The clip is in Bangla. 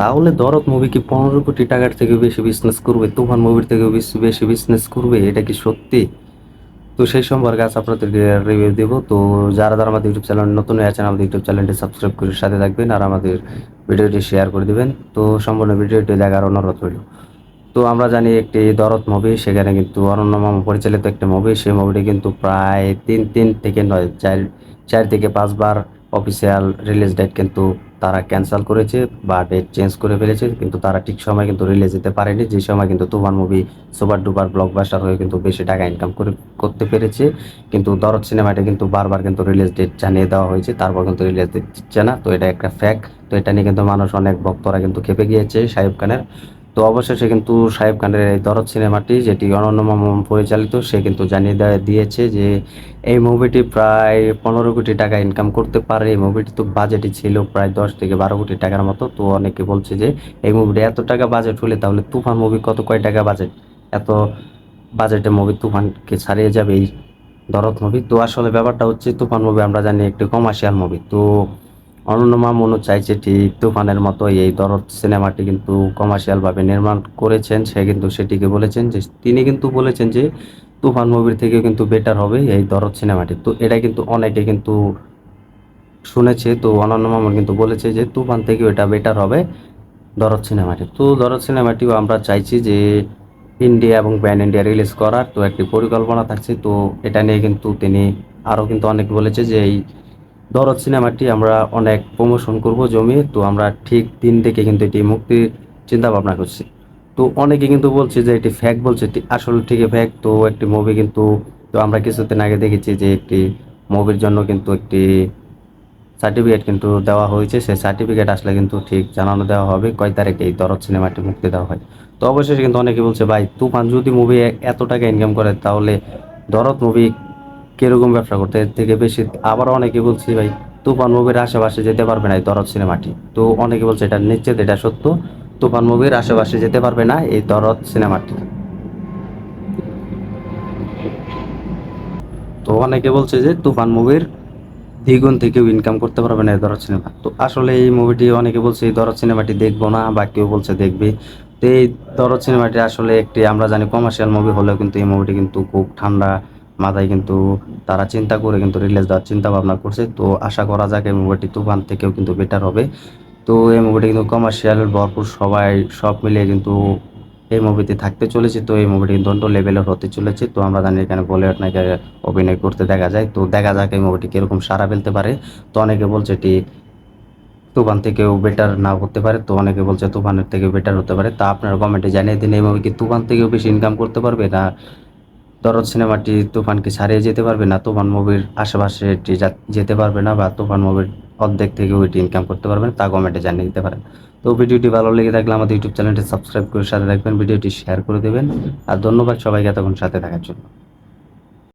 তাহলে দরদ মুভি কি পনেরো কোটি টাকার থেকে বেশি বিজনেস করবে? তুফান মুভির থেকে বেশি বিজনেস করবে? এটা কি সত্যি? তো সেই সম্পর্কে আজ আপনাদেরকে রিভিউ দেবো। তো যারা যারা আমাদের ইউটিউব চ্যানেল নতুন আছেন, আমাদের ইউটিউব চ্যানেলটি সাবস্ক্রাইব করে সাথে থাকবেন আর আমাদের ভিডিওটি শেয়ার করে দিবেন। তো সম্পূর্ণ ভিডিওটি দেখার অনুরোধ রইল। তো আমরা জানি একটি দরদ মুভি সেখানে কিন্তু অনন্য মামা পরিচালিত একটি মুভি সেই মুভিটি কিন্তু প্রায় তিন তিন থেকে নয় চার চার থেকে পাঁচবার অফিসিয়াল রিলিজ ডেট কিন্তু তারা ক্যান্সেল করেছে বা ডেট চেঞ্জ করে ফেলেছে, কিন্তু তারা ঠিক সময় কিন্তু রিলিজ দিতে পারেনি। যে সময় কিন্তু Toofan movie super duper blockbuster হয়ে কিন্তু বেশি টাকা ইনকাম করে, করতে পেরেছে। কিন্তু দরদ সিনেমাটা কিন্তু বারবার কিন্তু রিলিজ ডেট জানিয়ে দেওয়া হয়েছে, তারপর কিন্তু রিলিজ দিচ্ছে না। তো এটা একটা ফ্যাক্ট তো এটা নিয়ে কিন্তু মানুষ অনেক ভক্তরা কিন্তু খেপে গিয়েছে শাহিব খানের। তো অবশেষে কিন্তু সাহেব খানের এই দরদ সিনেমাটি, যেটি অনন্য মামুন পরিচালিত, সে কিন্তু জানিয়ে দিয়েছে যে এই মুভিটি প্রায় পনেরো কোটি টাকা ইনকাম করতে পারে। এই মুভিটি তো বাজেটই ছিল প্রায় দশ থেকে বারো কোটি টাকার মতো। তো অনেকে বলছে যে এই মুভিটি এত টাকা বাজেট হলে তাহলে তুফান মুভি কত কয় টাকা বাজেট এত বাজেটে মুভি তুফানকে ছাড়িয়ে যাবে এই দরদ মুভি তো আসলে ব্যাপারটা হচ্ছে, তুফান মুভি আমরা জানি একটি কমার্শিয়াল মুভি তো অনন্য মামুনও চাইছে ঠিক তুফানের মতো এই দরদ সিনেমাটি কিন্তু কমার্শিয়ালভাবে নির্মাণ করেছেন। সে কিন্তু সেটিকে বলেছেন যে, তিনি কিন্তু বলেছেন যে, তুফান মুভির থেকেও কিন্তু বেটার হবে এই দরদ সিনেমাটি। তো এটা কিন্তু অনেকে কিন্তু শুনেছে। তো অনন্য মামুন কিন্তু বলেছে যে, তুফান থেকেও এটা বেটার হবে দরদ সিনেমাটি। তো দরদ সিনেমাটিও আমরা চাইছি যে, ইন্ডিয়া এবং প্যান ইন্ডিয়া রিলিজ করার তো একটি পরিকল্পনা থাকছে। তো এটা নিয়ে কিন্তু তিনি আরও কিন্তু অনেক বলেছে যে, এই দরদ সিনেমাটি আমরা অনেক প্রমোশন করব জমিয়ে, তো আমরা ঠিক দিন থেকে কিন্তু এটি মুক্তির চিন্তা ভাবনা করছি। তো অনেকে কিন্তু বলছে যে এটি ফ্যাক বলছে আসলে ঠিকই ফ্যাক তো একটি মুভি কিন্তু, তো আমরা কিছুদিন আগে দেখেছি যে একটি মুভির জন্য কিন্তু একটি সার্টিফিকেট কিন্তু দেওয়া হয়েছে। সেই সার্টিফিকেট আসলে কিন্তু ঠিক জানানো দেওয়া হবে, কয় তারিখে এই দরদ সিনেমাটি মুক্তি দেওয়া হয়। তো অবশেষে কিন্তু অনেকে বলছে, ভাই, তুফান যদি মুভি এত টাকা ইনকাম করে, তাহলে দরদ মুভি কীরকম ব্যবসা করতে? এর থেকে বেশি আবার অনেকে বলছি, ভাই, তুফান মুভির আশেপাশে যেতে পারবে না এই দরদ সিনেমাটি। তো অনেকে বলছে, এটা নিশ্চিত, এটা সত্য। তুফান মুভির আশেপাশে যেতে পারবে না এই দরদ সিনেমাটি। তো অনেকে বলছে যে, তুফান মুভির দ্বিগুণ থেকেও ইনকাম করতে পারবে না এই দরদ সিনেমা। তো আসলে এই মুভিটি অনেকে বলছে, এই দরদ সিনেমাটি দেখব না বা কেউ বলছে দেখবে। তো এই দরদ সিনেমাটি আসলে একটি, আমরা জানি কমার্শিয়াল মুভি হলেও কিন্তু এই মুভিটি কিন্তু খুব ঠান্ডা মাথায় কিন্তু তারা চিন্তা করে কিন্তু রিলিজ দেওয়ার চিন্তা ভাবনা করছে। তো আশা করা যাক এই মুভিটি তুফান থেকেও কিন্তু বেটার হবে। তো এই মুভিটি কিন্তু কমার্শিয়াল ভরপুর, সবাই সব মিলিয়ে কিন্তু এই মুভিতে থাকতে চলেছে। তো এই মুভিটি দণ্ড লেভেলের হতে চলেছে। তো আমরা জানি এখানে বলিউড নায়িকা অভিনয় করতে দেখা যায়। তো দেখা যাক এই মুভিটি কীরকম সারা ফেলতে পারে। তো অনেকে বলছে এটি তুফান থেকেও বেটার না হতে পারে। তো অনেকে বলছে তুফানের থেকে বেটার হতে পারে। তা আপনার কমেন্টে জানিয়ে দিন, এই মুভি কি তুফান থেকেও বেশি ইনকাম করতে পারবে না দরদ সিনেমাটি তুফানকে ছাড়িয়ে যেতে পারবে না, তুফান মুভির আশেপাশে এটি যেতে পারবে না বা তুফান মুভির অর্ধেক থেকে ওইটি ইনকাম করতে পারবে না, তা কমেন্টে জানিয়ে দিতে পারেন। তো ভিডিওটি ভালো লেগে থাকলে আমাদের ইউটিউব চ্যানেলটি সাবস্ক্রাইব করে সাথে রাখবেন ভিডিওটি শেয়ার করে দেবেন। আর ধন্যবাদ সবাইকে এতক্ষণ সাথে থাকার জন্য।